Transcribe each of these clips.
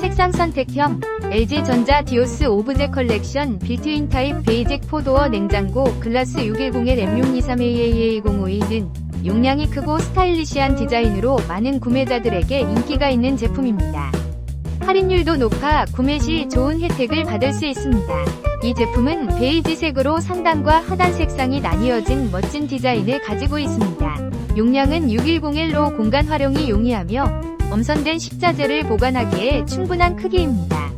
색상 선택형 LG전자 디오스 오브제 컬렉션 빌트인 타입 베이직 포도어 냉장고 글라스 610의 M623AAA052 등 용량이 크고 스타일리시한 디자인으로 많은 구매자들에게 인기가 있는 제품입니다. 할인율도 높아 구매 시 좋은 혜택을 받을 수 있습니다. 이 제품은 베이지색으로 상단과 하단 색상이 나뉘어진 멋진 디자인을 가지고 있습니다. 용량은 610L로 공간 활용이 용이하며 엄선된 식자재를 보관하기에 충분한 크기입니다.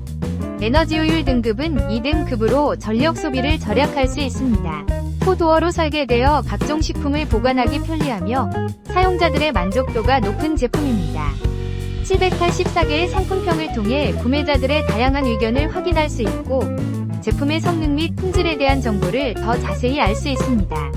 에너지 효율 등급은 2등급으로 전력 소비를 절약할 수 있습니다. 포도어로 설계되어 각종 식품을 보관하기 편리하며 사용자들의 만족도가 높은 제품입니다. 784개의 상품평을 통해 구매자들의 다양한 의견을 확인할 수 있고 제품의 성능 및 품질에 대한 정보를 더 자세히 알 수 있습니다.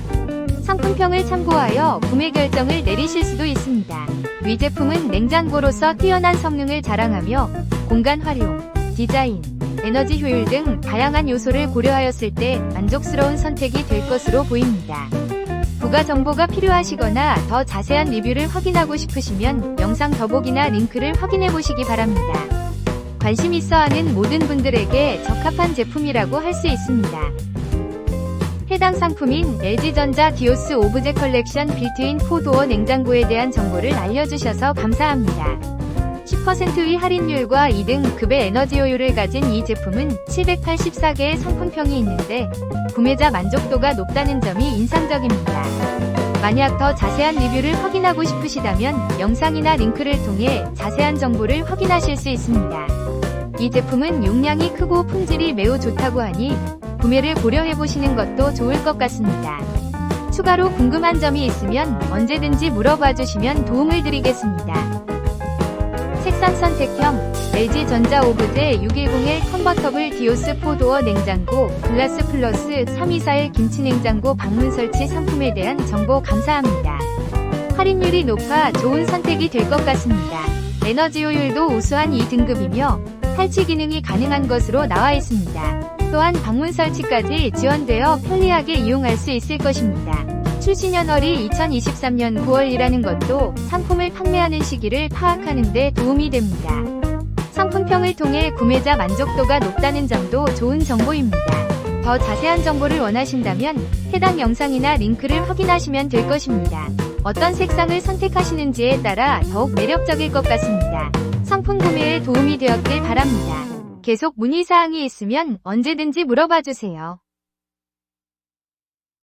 상품평을 참고하여 구매 결정을 내리실 수도 있습니다. 위 제품은 냉장고로서 뛰어난 성능을 자랑하며 공간 활용, 디자인, 에너지 효율 등 다양한 요소를 고려하였을 때 만족스러운 선택이 될 것으로 보입니다. 부가 정보가 필요하시거나 더 자세한 리뷰를 확인하고 싶으시면 영상 더보기나 링크를 확인해 보시기 바랍니다. 관심 있어 하는 모든 분들에게 적합한 제품이라고 할 수 있습니다. 해당 상품인 LG전자 디오스 오브제 컬렉션 빌트인 포도어 냉장고에 대한 정보를 알려주셔서 감사합니다. 10%의 할인율과 2등급의 에너지 효율을 가진 이 제품은 784개의 상품평이 있는데 구매자 만족도가 높다는 점이 인상적입니다. 만약 더 자세한 리뷰를 확인하고 싶으시다면 영상이나 링크를 통해 자세한 정보를 확인하실 수 있습니다. 이 제품은 용량이 크고 품질이 매우 좋다고 하니 구매를 고려해 보시는 것도 좋을 것 같습니다. 추가로 궁금한 점이 있으면 언제든지 물어봐 주시면 도움을 드리겠습니다. 색상 선택형 LG전자 오브제 610의 컨버터블 디오스 포도어 냉장고 글라스 플러스 324의 김치냉장고 방문 설치 상품에 대한 정보 감사합니다. 할인율이 높아 좋은 선택이 될 것 같습니다. 에너지 효율도 우수한 2등급이며 탈취 기능이 가능한 것으로 나와 있습니다. 또한 방문 설치까지 지원되어 편리하게 이용할 수 있을 것입니다. 출시 년월이 2023년 9월이라는 것도 상품을 판매하는 시기를 파악하는 데 도움이 됩니다. 상품평을 통해 구매자 만족도가 높다는 점도 좋은 정보입니다. 더 자세한 정보를 원하신다면 해당 영상이나 링크를 확인하시면 될 것입니다. 어떤 색상을 선택하시는지에 따라 더욱 매력적일 것 같습니다. 상품 구매에 도움이 되었길 바랍니다. 계속 문의사항이 있으면 언제든지 물어봐 주세요.